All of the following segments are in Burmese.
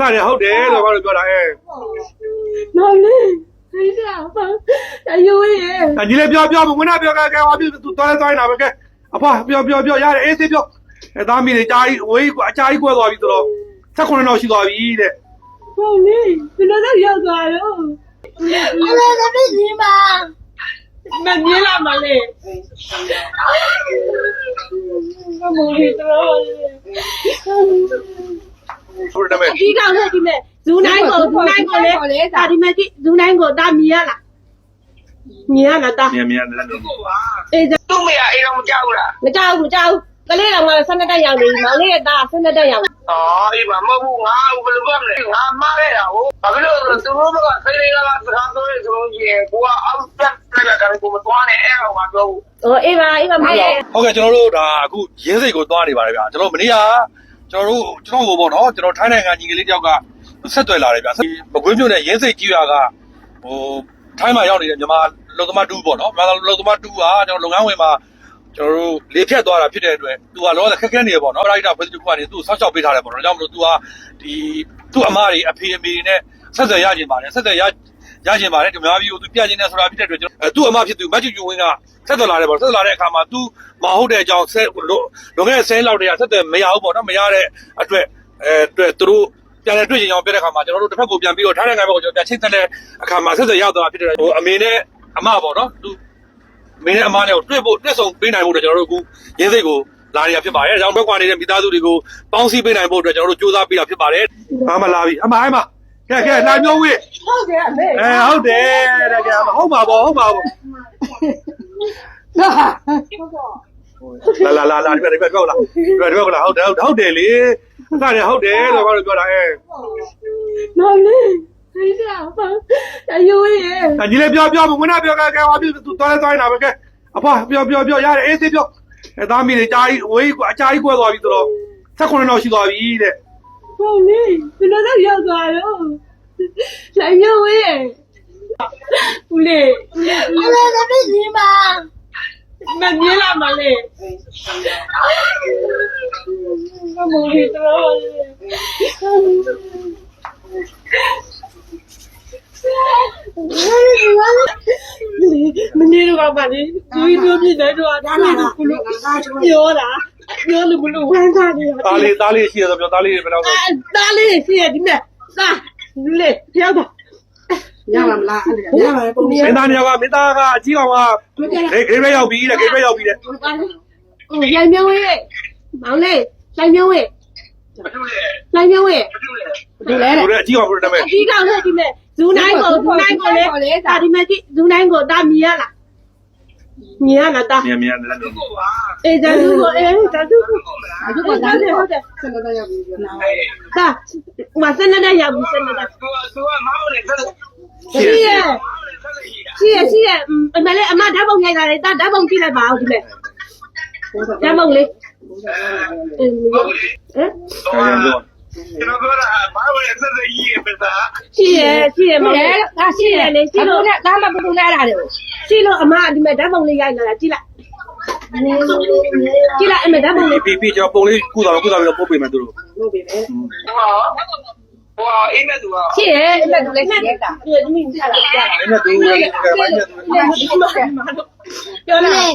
ဒါလည်းဟုတ်တယ်လို့ဘာလို့ပြောတာအဲမောင်လေးသိကြပါအယိုးရဲ့ညီလေးပြောပြောမဝင်တော့ပြောကဲကဲဟောပြသူတော်လဲသွားနေတာပဲကဲအဖွာပြောပြောပြောရတယ်အေးသေးပြောအဲသားမီးလေးကြားကြီးဝေးအကြားကြီးကွဲသွားပြီဆိုတော့16နှစ်ရှိသွားပြီတဲ့မောင်လေးဘယ်လိုလဲရောက်သွားတော့အမေကပြည့်စီမှာမမြင်လာမလေးမမောင်လေးတော့ ဆိုတော့ဒါပေမဲ့ ဒီကောင်နဲ့ဒီမဲ့ဇူနိုင်ကိုဇူနိုင်ကို လေဒါဒီမဲ့ဇူနိုင်ကိုဒါမြင်ရလားမြင်ရလားဒါမြန်မြန်လည်းအေးသူ့မရအိမ်တော့မကြောက်ဘူးလားမကြောက်ဘူးကြောက်ကလေးတော်ကဆန္ဒတက်ရောက်နေမောင်လေးရဲ့သားဆန္ဒတက်ရောက်။အော်အေးပါမဟုတ်ဘူးငါဘယ်လိုပြောမလဲငါမှားခဲ့တာဟုတ်။ဘာဖြစ်လို့လဲသူတို့ကခိနေကစကားပြောနေဆိုလို့ရှိရင်ကိုကအောက်တက်ပြက်ကလည်းကိုမသွားနဲ့အဲ့တော့ငါပြောဘူးဟိုအေးပါအေးပါမောင်လေးဟုတ်ကဲ့ကျွန်တော်တို့ဒါအခုရင်းစိတ်ကိုသွားနေပါတယ်ဗျာကျွန်တော်မနေ့ကကျွန်တော်တို့ကျွန်တော်ကိုပေါ့နော်ကျွန်တော်ထိုင်းနိုင်ငံညီကလေးတယောက်က ဆက်သွယ်လာတယ်ဗျာမကွေးမြို့နယ်ရင်းစိတ်ကြီးရွာကဟိုထိုင်းမှာရောက်နေတဲ့မြန်မာလုံသမားတူပေါ့နော်မြန်မာလုံသမားတူကကျွန်တော်လုပ်ငန်းဝင်မှာကျွန်တော်တို့လေဖြတ်သွားတာဖြစ်တဲ့အတွက်သူကလောကခက်ခဲနေရပေါ့နော်ပရိုက်တာဖွဲ့စည်းခုကနေသူ့ဆောက်ရှောက်ပေးထားတယ်ပေါ့နော်ဒါကြောင့်မလို့သူကဒီသူ့အမတွေအဖေအမေနဲ့ဆက်သွယ်ရခြင်းပါတယ်ဆက်သွယ်ရရခြင်းပါတယ်ဒီများပြီးသူပြခြင်းနဲ့ဆိုတာဖြစ်တဲ့အတွက်ကျွန်တော်အဲသူ့အမဖြစ်သူမတ်ချူချူဝင်းကဆက်သွယ်လာတယ်ပေါ့ဆက်သွယ်လာတဲ့အခါမှာသူမဟုတ်တဲ့အကြောင်းဆက်လွန်ခဲ့တဲ့ဆဲလောက်တည်းကဆက်သွယ်မရဘူးပေါ့နော်မရတဲ့အတွက်အဲအတွက်သူတို့ ပြန်လဲတွေ့ကြအောင်ပြတဲ့အခါမှာကျွန်တော်တို့တစ်ဖက်ကိုပြန်ပြီးတော့ထားတဲ့ငါဘက်ကိုကျွန်တော်ပြန်ချိတ်ဆက်တဲ့အခါမှာဆက်သွယ်ရသွားဖြစ်တဲ့ဟိုအမေနဲ့အမပေါ့နော်သူအမေနဲ့အမနဲ့ကိုတွေ့ဖို့တွေ့ဆုံပေးနိုင်ဖို့အတွက်ကျွန်တော်တို့အခုရင်းစိတ်ကိုလာရဖြစ်ပါတယ်။ကြောင်ဘက်ကွာနေတဲ့မိသားစုတွေကိုပေါင်းစည်းပေးနိုင်ဖို့အတွက်ကျွန်တော်တို့စူးစမ်းပေးတာဖြစ်ပါတယ်။အမလာပြီအမအမကဲကဲလာမျိုးဝေးဟုတ်တယ်အမေအဲဟုတ်တယ်တဲ့ကဲဟုတ်ပါဘောဟုတ်ပါဘောလာလာလာလာဒီဘက်ဒီဘက်ကောက်လာဒီဘက်ဒီဘက်ကောက်လာဟုတ်တယ်ဟုတ်တယ်လေ ဒါလည်းဟုတ်တယ်လို့ဘာလို့ပြောတာအဲမောင်လေးသိကြပါအယိုးရဲ့ညီလေးပြောပြောမဝင်တော့ပြောကဲကဲဟောပြသူတော်လဲသွားနေတာပဲကဲအဖွာပြောပြောပြောရတယ်အေးသေးပြောအဲသားမီးလေးကြားကြီးဝေးအကြားကြီးကွဲသွားပြီဆိုတော့16နှစ်ရှိသွားပြီတဲ့မောင်လေးဘယ်လိုလဲရောက်သွားတော့လိုက်မျိုးရဲ့ဦးလေးဦးလေးအမေကပြည့်စီမှာ မမြင်လာမလေးမမောင်လေးတော့မနေတော့ပါလေသူတို့ပြည့်တယ်တော့ဒါလာကလို့ပြောတာပြောလို့မလို့ဝမ်းသာနေရသားလေးသားလေးရှိရဆိုပြောသားလေးဘယ်တော့ဆိုတားလေးရှိရဒီမဲ့သာလေပြောတော့ ရပါမလားအဲ့ဒါရပါပုံမင်းသားညောကမင်းသားကအကြီးကောင်ကဂိတ်ဂိတ်ပဲရောက်ပြီတဲ့ဂိတ်ပဲရောက်ပြီတဲ့ရိုင်မျိုးရဲ့မောင်လေးရိုင်မျိုးရဲ့ဘာလို့လဲရိုင်မျိုးရဲ့ဘာလို့လဲဒီလဲဘုရားအကြီးကောင်ဘုရားနာမည်အကြီးကောင်နဲ့ဒီမဲ့ဇူနိုင်ကိုဇူနိုင်ကိုလေဒါဒီမဲ့ဇူနိုင်ကိုဒါမြင်ရလားမြင်ရလားဒါမြန်မြန်လည်းကိုပါအေးဒါသူကိုအေးဒါသူကိုအခုကဒါနဲ့ဟုတ်တယ်ဆက်တော့ရောက်ပြီနားအေးဒါမစနေတဲ့ရောက်ပြီစနေတဲ့သူကသူကမောင်းနေဆက်တယ် ရှိရမောင်းနေဆက်တယ်ကြီးတာရှိရရှိရအမလေးအမဓာတ်ပုံရိုက်တာလေဒါဓာတ်ပုံကြည့်လိုက်ပါဦးဒီမဲ့ဓာတ်ပုံလေးအေးဟုတ်လေဟမ်မြန်ပြောကျွန်တော်ပြောတာမောင်းနေဆက်တယ်ကြီးပဲသားရှိရရှိရမောင်လေးဒါရှိရလေရှိလို့ဒါမှမပူနဲ့အဲ့ဒါတွေကြည့်လို့အမဒီမဲ့ဓာတ်ပုံလေးရိုက်လာတာကြည့်လိုက်ကြည့်လိုက်အမေဓာတ်ပုံလေးပြီးပြီးကျွန်တော်ပုံလေးကုသတော့ကုသပြီးတော့ပို့ပေးမယ်သူတို့လုပ်ပြီပဲဟော ဟောအိမ်မဲ့သူကကြည့်ရဲ့အဲ့ဒါသူလည်းရှိရတာဒီသမီးကြည့်လိုက်ကြအဲ့နဲ့သူကလည်းကဲပိုင်းနဲ့သူပြောလား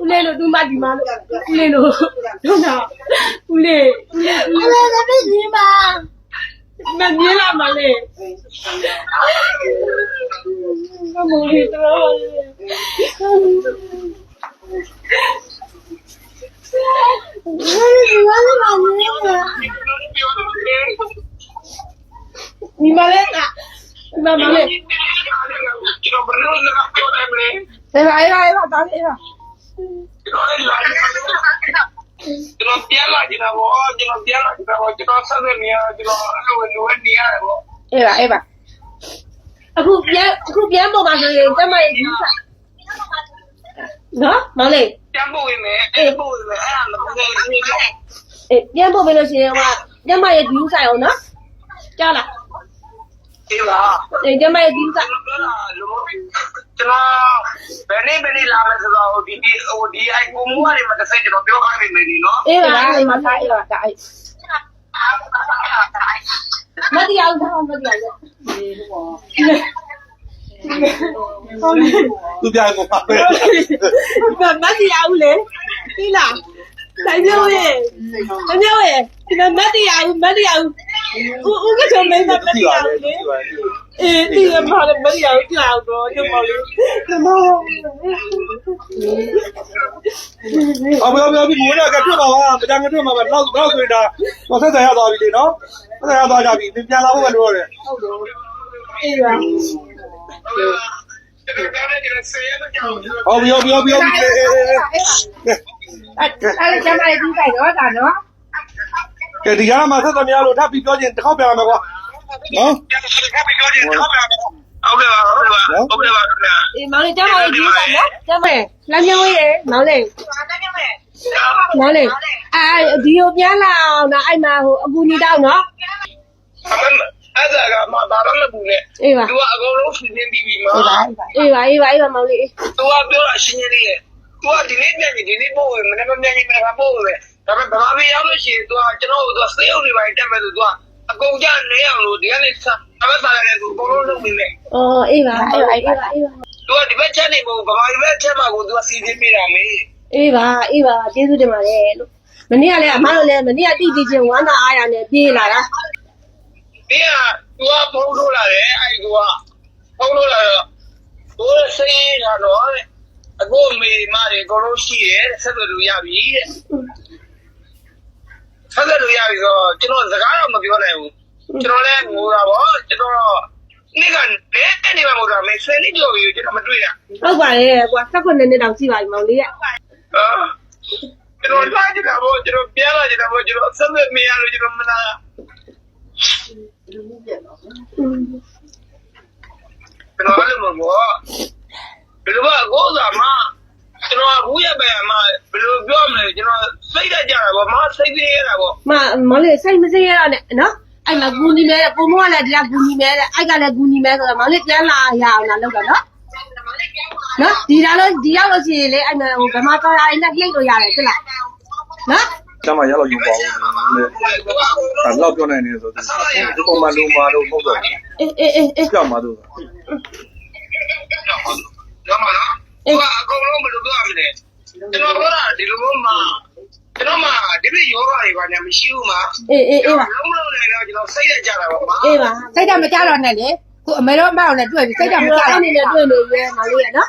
ဦးလေးလို့သူမဒီမလို့ဦးလေးလို့တို့နာဦးလေးဦးလေးအမေကပြည့်စီမှာမမြင်လာမလေးမမိုးလေးတော့ဒီမလေး ကဒီမလေးကျွန်တော်ဘယ်လိုလဲပြောတယ်မလဲအဲ့ဒါအဲ့ဒါအဲ့ဒါဒါအဲ့ဒါကျွန်တော်လည်းလာကျွန်တော်ပြန်လာကြတာပေါ့ကျွန်တော်ပြန်လာကြတာပေါ့ကျွန်တော်ဆက်နေရကျွန်တော်အဲ့လိုလိုနေရတယ်ပေါ့အဲ့ဒါအဲ့ဒါအခုပြန်အခုပြန်ပေါ်မှာဆိုရင်ကျမရဲ့ဒီစားနော်မောင်လေးပြန်ပို့ဝင်မယ်အဲ့ပို့ဝင်မယ်အဲ့ဒါလည်းမဟုတ်ဘူးအေးပြန်ပေါ်ပြီလို့ရှိရင်ဟိုကျမရဲ့ဒီစားအောင်နော်ကြားလား ဒီပါအေးကျမရဲ့ဒီစားကျွန်တော်ကျွန်တော်ဘယ်နေ့ဘယ်နေ့လာမယ်ဆိုတော့ဒီဒီဟိုဒီအိုက်ကိုမူကနေမတစ်စိတ်ကျွန်တော်ပြောခိုင်းနေမယ်ဒီနော်အေးအဲ့ပါဒါအဲ့ဒါအဲ့ဒါအဲ့ဒါဒမတရားဘူးမတရားဘူးသူပြန်ကုန်ပါပဲမမတရားဘူးလေသိလားဆိုင်မျိုးရဲ့ဆိုင်မျိုးရဲ့ဒီမမတရားဘူးမတရားဘူး ဦးဦးကတော့မင်းမပြရဘူးလေအေးဒီမှာလည်းမရဘူးကြောက်တော့ကျမလေးကျမအမေအမေအမေငွေရကထွက်ပါပါမကြမ်းထွက်ပါပါတော့တော့ဆိုရင်ဒါဆက်ဆံရသွားပြီလေနော်ဆက်ဆံရသွားကြပြီပြန်လာဖို့ပဲလိုရတယ်ဟုတ်တော့အေးပါဟုတ်ပြီဟုတ်ပြီဟုတ်ပြီအဲ့အဲ့ကျမလေးဒီပိုက်တော့ဒါနော် ကဲဒီကရမှာဆက်သမျှလို့ထပ်ပြီးပြောချင်းတစ်ခေါက်ပြန်လာမယ်ကွာနော်ဟုတ်ကဲ့ပါဟုတ်ကဲ့ပါဟုတ်ကဲ့ပါခင်ဗျာအေးမောင်လေးတမ်းပါလေးဒီကနော်တမ်းပါလမ်းမြောင်းရဲမောင်လေးမောင်လေးအာဒီကိုပြန်လာအောင်နော်အဲ့မှာဟိုအကူညီတောင်းနော်အဲ့ဒါကမဘာမှမဘူးနဲ့အေးပါသူကအကုန်လုံးရှင်းရှင်းပြီးပြီမဟုတ်လားအေးပါအေးပါအေးပါမောင်လေးသူကပြောတာရှင်းရှင်းလေးရဲ့ तू ဒီနေ့ပြန်ပြီဒီနေ့ပို့ဝင်မနေ့မပြန်ပြီမနေ့ကပို့ဝင် ဒါပေမဲ့ဗမာပြည်ရောက်လို့ရှိရင်သူကကျွန်တော်တို့စေးအောင်တွေပိုင်းတက်မဲ့သူသူကအကုန်ကြနေအောင်လို့ဒီကနေ့ဆက်အမစားရတယ်သူအကုန်လုံးလုပ်နေတယ်အော်အေးပါအေးပါအေးပါအေးပါသူကဒီဘက်ချက်နေမို့ဗမာပြည်ဘက်ချက်မှာကိုသူကစီစဉ်ပေးတာမေးအေးပါအေးပါကျေးဇူးတင်ပါတယ်လို့မနေ့ကလည်းအမတို့လည်းမနေ့ကတိတိချင်းဝမ်းသာအားရနဲ့ပြေးလာတာဒီကသူကဖုန်းလို့လာတယ်အဲ့သူကဖုန်းလို့လာတော့သူစိတ်ရတော့အခုမေမတွေအကုန်လုံးရှိတယ်ဆက်သွယ်လို့ရပြီတဲ့ ဆက်သွယ်လို့ရပြီဆိုတော့ကျွန်တော်စကားတော့မပြောနိုင်ဘူးကျွန်တော်လည်းငိုတာပေါ့ကျွန်တော်နေ့ကနေနေမှာမဟုတ်တာမေဆယ်နှစ်ကျော်ပြီကျွန်တော်မတွေ့တာဟုတ်ပါရဲ့ကွာ16နှစ်တောင်ရှိပါပြီမောင်လေးကအာကျွန်တော်လာကြတာပေါ့ကျွန်တော်ပြန်လာကြတာပေါ့ကျွန်တော်ဆက်သွယ်မရလို့ကျွန်တော်မလာကျွန်တော်လည်းမပေါ့ဘယ်လိုပါကိုးစားမ ကျွန်တော်ဘူးရပဲမဘယ်လိုပြောမလဲကျွန်တော်စိတ်တကြတာပေါ့မစိတ်ပြေးရတာပေါ့မမောင်လေးစိတ်မစိရရနဲ့နော်အဲ့မှာဂူညီမဲပုံမောကလည်းဒီကဂူညီမဲတဲ့အဲ့ကလည်းဂူညီမဲဆိုတော့မောင်လေးပြန်လာရအောင်လားလောက်တော့နော်နော်ဒီလာလို့ဒီရောက်လို့ရှိရင်လေအဲ့မှာဟိုဗမာတော်ရရင်နဲ့လှိမ့်လို့ရတယ်ဟုတ်လားနော်ကျမရတော့ယူပါဦးလေအဲ့တော့ပြောနိုင်နေဆိုသူပုံမှန်လုံးမာလို့မဟုတ်တော့အေးအေးအေးအေးကြောက်မှာသူတော့မလား ဟိုကအကုန်လုံးဘယ်လိုပြောရမလဲကျွန်တော်ပြောတာဒီလိုမျိုးမှာကျွန်တော်မှဒီပြရောဂါတွေပါညာမရှိဘူးမှာအေးအေးအေးပါလုံးလုံးနေတော့ကျွန်တော်စိတ်ရကြတာပေါ့မအေးပါစိတ်ဓာတ်မကြတော့နဲ့လေခုအမေတို့အမေတို့နဲ့တွေ့ပြီစိတ်ဓာတ်မကြအဲ့တော့အနေနဲ့တွေ့နေရဲမောင်လေးရနော်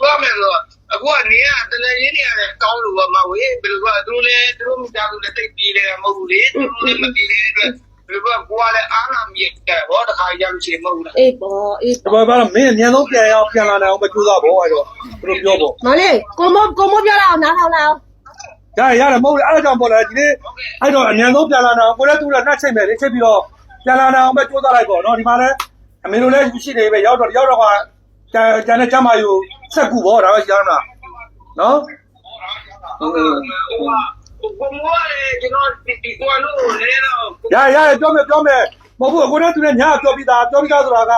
ပြောမယ်ဆိုအခုကနေရတလည်းရင်းနေရတယ်ကောင်းလို့ပါမဝေးဘယ်လိုကသူလည်းသူတို့မိသားစုလည်းတိတ်ပြေးတယ်မဟုတ်ဘူးလေသူတို့လည်းမပြေးတဲ့အတွက် ဘယ်လိုကကိုကလည်းအားနာမြစ်တယ်ဟောတခါရလို့ရှိရင်မဟုတ်ဘူးလားအေးပေါ်အေးတပတ်ပါတော့မင်းအမြန်ဆုံးပြန်ရအောင်ပြန်လာနိုင်အောင်ပဲကြိုးစားဖို့အဲ့တော့သူတို့ပြောဖို့မောင်လေးကိုမိုးကိုမိုးပြောလာအောင်နားထောင်လာအောင်ရရရတယ်မဟုတ်ဘူးအဲ့ဒါကြောင့်ပေါ်လာဒီနေ့အဲ့တော့အမြန်ဆုံးပြန်လာနိုင်အောင်ကိုလည်းသူလည်းနှက်ချိတ်မယ်လေချိတ်ပြီးတော့ပြန်လာနိုင်အောင်ပဲကြိုးစားလိုက်ပေါ့နော်ဒီမှာလည်းအမေတို့လည်းရှိနေပဲရောက်တော့ရောက်တော့ကကျန်ကျန်တဲ့ကျမယူဆက်ကူပေါ့ဒါပဲရှိရမှာနော်ဟုတ်ကဲ့ဟိုကဘုံမောလည်းကျွန်တော် ဒီကွာလို့လည်းတော့ရရရပြောမယ်ပြောမယ်မဟုတ်ဘူးအကိုနဲ့သူနဲ့ညာပြောပြီးသားပြောပြီးသားဆိုတာက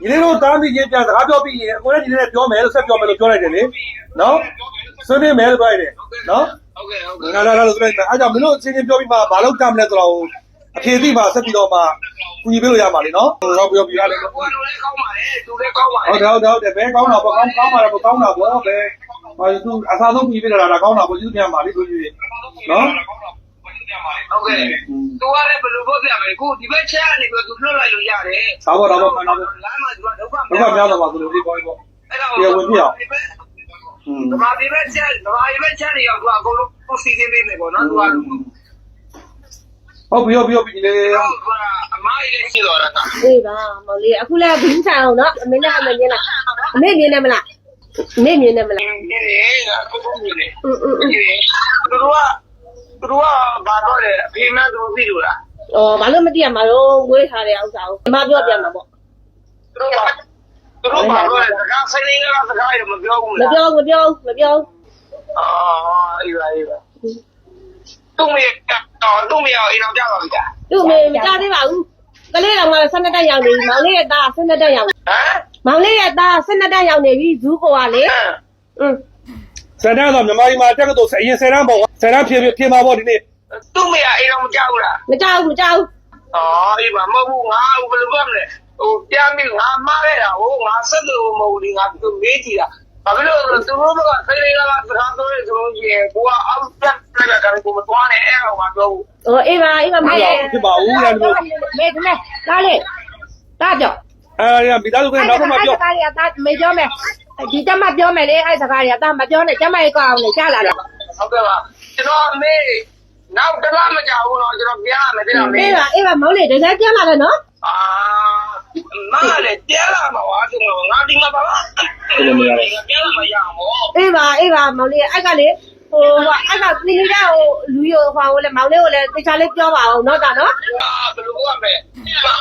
ဒီလေးတို့တားမိချင်းပြန်စကားပြောပြီးရင်အကိုနဲ့ဒီလေးနဲ့ပြောမယ်လို့ဆက်ပြောမယ်လို့ပြောလိုက်တယ်လေနော်ဆွေးနွေးမယ်လို့ပြောလိုက်တယ်နော်ဟုတ်ကဲ့ဟုတ်ကဲ့ငါလာလာလို့ဆိုလိုက်တယ်အားကြောင့်မင်းတို့အချင်းချင်းပြောပြီးမှဘာလို့ကြမလဲဆိုတော့အဖြေသိမှဆက်ပြီးတော့မှကူညီပေးလို့ရမှာလीနော်ဟိုတော့ပြောပြရတယ်ကိုယ်တို့လည်းကောင်းပါလေသူလည်းကောင်းပါလေဟုတ်တယ်ဟုတ်တယ်ဟုတ်တယ်ဘယ်ကောင်းတာပေါ့ကောင်းကောင်းပါတော့ကောင်းတာပေါ့ဘယ်ဟာသူအစားဆုံးပြီးပြတာဒါကောင်းတာပေါ့ကျေးဇူးတင်ပါလိဆိုပြီးနော် ဟုတ်ကဲ့သူကလည်းဘယ်လိုပေါ့ပြမယ်ခုဒီဘက်ချက်ကနေပြီးသူလွတ်လိုက်လို့ရတယ်ဆောင်းပါတော့မှန်တော့လမ်းမှာသူကဒုက္ခဒုက္ခများတော့ပါဆိုလို့ဒီပေါ်ပေါ့အဲ့ဒါကိုပြန်ဝင်ပြအောင်ဓမ္မဒီဘက်ချက်ဓမ္မဒီဘက်ချက်တွေကသူကအကုန်လုံးစီစဉ်ပေးမယ်ပေါ့နော်သူကဟုတ်ပြီဟုတ်ပြီဟုတ်ပြီလေအမကြီးလေးရှိတော်တာအေးပါမော်လေးအခုလည်းဘင်းချအောင်နော်အမေနဲ့အမေမြင်လားအမေမြင်တယ်မလားအမေမြင်တယ်မလားမြင်တယ်အခုမြင်တယ်အင်းအင်းသူတို့က သူတို့ကဘာတော့လဲအဖေမသူသိလို့လားအော်ဘာလို့မသိရမှာတော့ဝေးထားတဲ့ဥစ္စာကိုဒီမှာပြောပြမှာပေါ့သူတို့ကသူတို့ဘာတော့လဲစကားဆိုင်နေကစကားရမပြောဘူးမလားပြောမပြောမပြောအာအေးပါအေးပါသူ့မေတော့သူ့မေအိမ်အောင်ကြပါပြီလားသူ့အမေမကြသေးပါဘူးကလေးတော်ကလည်း12တက်ရောက်နေပြီမောင်လေးရဲ့သား12တက်ရောက်ဟမ်မောင်လေးရဲ့သား12တက်ရောက်နေပြီဇူးကိုကလေอืม ဆယ်တန်းတော့မြန်မာပြည်မှာတက်ကတော့အရင်ဆယ်တန်းပေါ့ဆယ်တန်းဖြည့်ဖြည့်မှာပေါ့ဒီနေ့သူ့မေအိမ်အောင်မကြဘူးလားမကြောက်ဘူးမကြောက်ဘူးအော်အေးပါမဟုတ်ဘူးငါဘယ်လိုပြောမလဲဟိုပြန်ပြီးငါမှားခဲ့တာဟိုငါဆက်လို့မဟုတ်ဘူးငါသူမေးကြည့်တာဘာဖြစ်လို့လဲသူတို့ကခိနေကစကားပြောရဆိုလို့ရင်ကိုကအောက်တက်ပြက်ကလည်းကိုမသွားနဲ့အဲ့တော့ငါပြောဘူးဟိုအေးပါအေးပါမလေးဖြစ်ပါဘူးလားတို့မေကမဲဒါလေဒါကြောအဲဒီမိသားစုကနောက်ဆုံးမှပြောစကားတွေကဒါမေပြောမယ် ဒီတက်မှပြောမယ်လေအဲ့စကားတွေကဒါမပြောနဲ့တက်မရေကောင်းလေကြားလာတော့ဟုတ်ကဲ့ပါကျွန်တော်အမေနောက်တစ်လားမကြောက်ဘူးတော့ကျွန်တော်ပြန်ရမယ်တဲ့မေအေးပါအေးပါမောင်လေးတကယ်ပြန်လာတယ်နော်အာမားလေပြန်လာမှာဝါသူငါဒီမှာပါပြန်လာမှာရအောင်အေးပါအေးပါမောင်လေးအဲ့ကလေ ဟိုဟိုအဲ့ကသင်္ကန်းဟိုလူရောဟိုလေမောင်လေးကိုလည်းတခြားလေးပြောပါအောင်နော်တာနော်အာဘယ်လိုကမဲ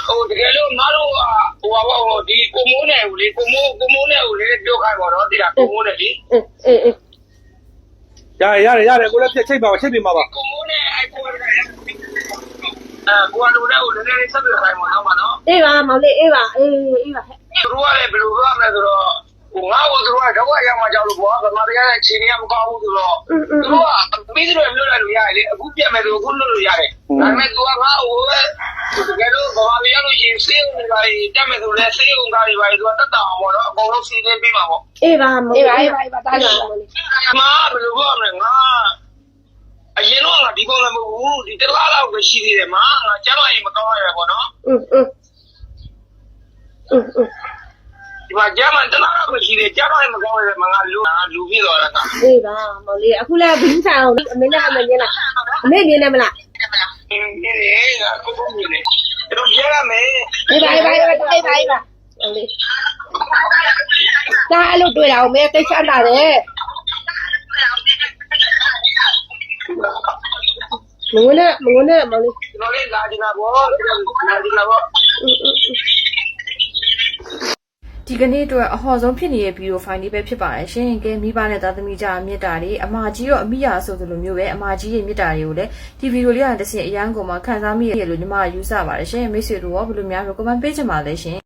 ဟိုတကယ်လို့မလို့ဟိုဟိုဒီကိုမိုးနဲ့ဟိုလေကိုမိုးကိုမိုးနဲ့ဟိုလေပြောခိုင်းပါတော့ဒီကကိုမိုးနဲ့လေအေးအေးအေးရတယ်ရတယ်ရတယ်ကိုလည်းပြက်ချိတ်ပါချိတ်ပြပါပါကိုမိုးနဲ့အဲ့ကိုကအာကိုကလည်းဟိုလည်းနည်းနည်းဆက်ပြခိုင်းပါတော့မနော်အေးပါမောင်လေးအေးပါအေးအေးပါဟဲ့သူတို့ကလည်းဘယ်လိုပြောမလဲဆိုတော့ဟို ငါ့ကိုသူတို့ကတော့ရမှာကြောက်လို့ဘောကမတရားတဲ့ခြေနေမကောင်းဘူးဆိုတော့သူတို့ကပြီးသူတွေလွတ်လိုက်လို့ရတယ်လေအခုပြတ်မယ်ဆိုအခုလွတ်လို့ရတယ်ဒါပေမဲ့သူကငါ့ကိုပဲတကယ်လို့ဘာမှမရလို့ရှိရင်စေးုံတွေပါတက်မယ်ဆိုလဲစေးုံကားတွေပါသူကတက်တာအောင်ပေါ့နော်အကုန်လုံးစီးနေပြီးမှာပေါ့ အေးပါမောင် အေး လေး ပါအေးပါအေးပါဒါလေ ငါဘယ်လိုပြောမလဲငါအရင်တော့ငါဒီပုံလည်းမဟုတ်ဘူးဒီတလားလောက်ပဲရှိသေးတယ်မှာငါကျတော့ရင်မကောင်းရပဲပေါ့နော် อืมอืมอืมอืม ဒီမှာကျမှတလား လေကြောက်တော့မကောင်းရဲ့မငါလူငါလူပြီးတော့လားအေးပါမောင်လေးအခုလည်းဘူးဆိုင်အောင်အမေနဲ့အမေမြင်လားအမေမြင်တယ်မလားအင်းဒီလေကကိုကိုမြင်တယ်တို့ရရမယ်အေးပါအေးပါအေးပါအေးပါအေးပါမောင်လေးဒါအဲ့လိုတွေ့တာအောင်မေတိတ်ချတာတယ်မငုံနဲ့မငုံနဲ့မောင်လေးကျွန်တော်လေးလာကြတာပေါ့လာကြတာပေါ့ ဒီကနေ့အတွက်အဟော်ဆုံးဖြစ်နေတဲ့ဗီဒီယိုဖိုင်လေးပဲဖြစ်ပါတယ်ရှင်။ကဲမိဘနဲ့သားသမီးကြားမေတ္တာတွေအမကြီးရောအမိယာဆိုသလိုမျိုးပဲအမကြီးရဲ့မေတ္တာတွေကိုလည်းဒီဗီဒီယိုလေးကတစ်ဆင့်အရန်ကုန်မှာခံစားမိရလို့ညီမယူဆပါတယ်ရှင်။မိတ်ဆွေတို့ရောဘယ်လိုများ recommend ပေးချင်ပါလဲရှင်။